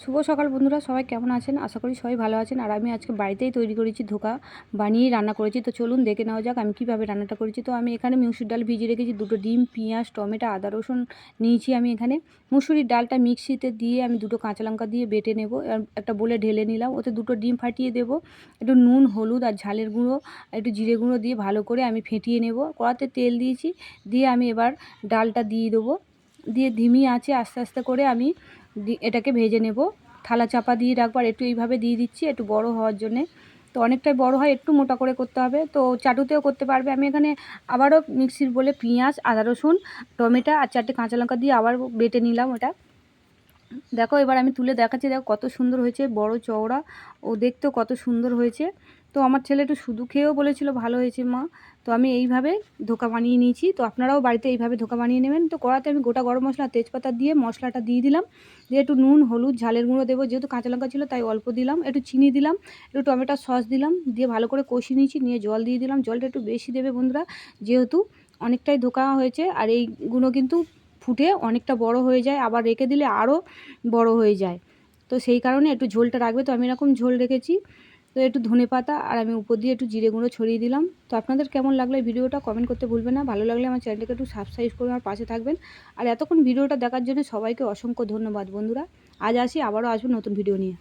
শুভ সকাল বন্ধুরা, সবাই কেমন আছেন? আশা করি সবাই ভালো আছেন। আর আমি আজকে বাড়িতেই তৈরি করেছি ধোকা বানিয়েই রান্না করেছি। তো চলুন দেখে নেওয়া যাক আমি কীভাবে রান্নাটা করেছি। তো আমি এখানে মুসুর ডাল ভিজিয়ে রেখেছি, দুটো ডিম, পেঁয়াজ, টমেটো, আদা, রসুন নিয়েছি আমি এখানে। মুসুরির ডালটা মিক্সিতে দিয়ে আমি দুটো কাঁচা লঙ্কা দিয়ে বেটে নেব একটা বলে ঢেলে নিলাম। ওতে দুটো ডিম ফাটিয়ে দেবো, একটু নুন, হলুদ আর ঝালের গুঁড়ো একটু জিরে গুঁড়ো দিয়ে ভালো করে আমি ফেটিয়ে নেব। কড়াতে তেল দিয়েছি, দিয়ে আমি এবার ডালটা দিয়ে দেবো। দিয়ে ধিমি আছে, আস্তে আস্তে করে আমি এটাকে ভেজে নেব। থালা চাপা দিয়ে রাখবার একটু এইভাবে দিয়ে দিচ্ছি, একটু বড় হওয়ার জন্যে। তো অনেকটাই বড় হয়, একটু মোটা করে করতে হবে। তো চাটুতেও করতে পারবে। আমি এখানে আবারও মিক্সির বলে পেঁয়াজ, আদা রসুন, টমেটো আর চারটে কাঁচা লঙ্কা দিয়ে আবার বেটে নিলাম ওটা। দেখো, এবার আমি তুলে দেখাচ্ছি, দেখো কত সুন্দর হয়েছে, বড় চওড়া, ও দেখতেও কত সুন্দর হয়েছে। তো আমার ছেলে একটু শুধু খেয়েও বলেছিল, ভালো হয়েছে মা। তো আমি এইভাবে ধোকা বানিয়ে নিয়েছি। তো আপনারাও বাড়িতে এইভাবে ধোকা বানিয়ে নেবেন। তো কড়াতে আমি গোটা গরম মশলা, তেজপাতা দিয়ে মশলাটা দিয়ে দিলাম। দিয়ে একটু নুন, হলুদ, ঝালের গুঁড়ো দেবো, যেহেতু কাঁচা লঙ্কা ছিল, তাই অল্প দিলাম। একটু চিনি দিলাম, একটু টমেটো সস দিলাম, দিয়ে ভালো করে কষিয়ে নিয়েছি, নিয়ে জল দিয়ে দিলাম। জলটা একটু বেশি দেবে বন্ধুরা, যেহেতু অনেকটাই ধোকা হয়েছে। আর এইগুলো কিন্তু ফুটে অনেকটা বড় হয়ে যায়, আবার রেখে দিলে আরও বড় হয়ে যায়। তো সেই কারণে একটু ঝোলটা রাখবে। তো আমি এরকম ঝোল রেখেছি। তো একটু ধনে পাতা আর আমি উপর দিয়ে একটু জিরে গুঁড়ো ছড়িয়ে দিলাম। তো আপনাদের কেমন লাগল ভিডিওটা কমেন্ট করতে ভুলবেন না। ভালো লাগলে আমার চ্যানেলটাকে একটু সাবস্ক্রাইব করে আমার পাশে থাকবেন। আর এতক্ষণ ভিডিওটা দেখার জন্য সবাইকে অসংখ্য ধন্যবাদ বন্ধুরা। আজ আসি, আবারও আসব নতুন ভিডিও নিয়ে।